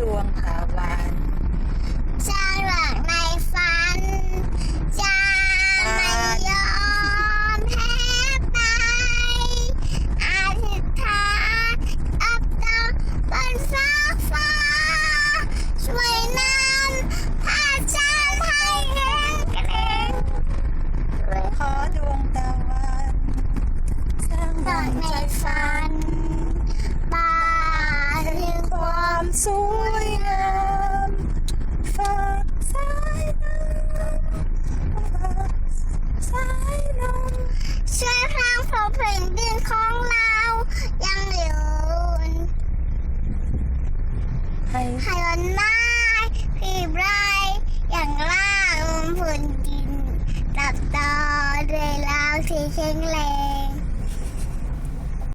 ดวงภาวะ แผ่นดินของเรายังอยู่ให้ให้วันไม้ผีไรอย่างล่างพื้นดินตับตอด้วยเราที่แข็งเล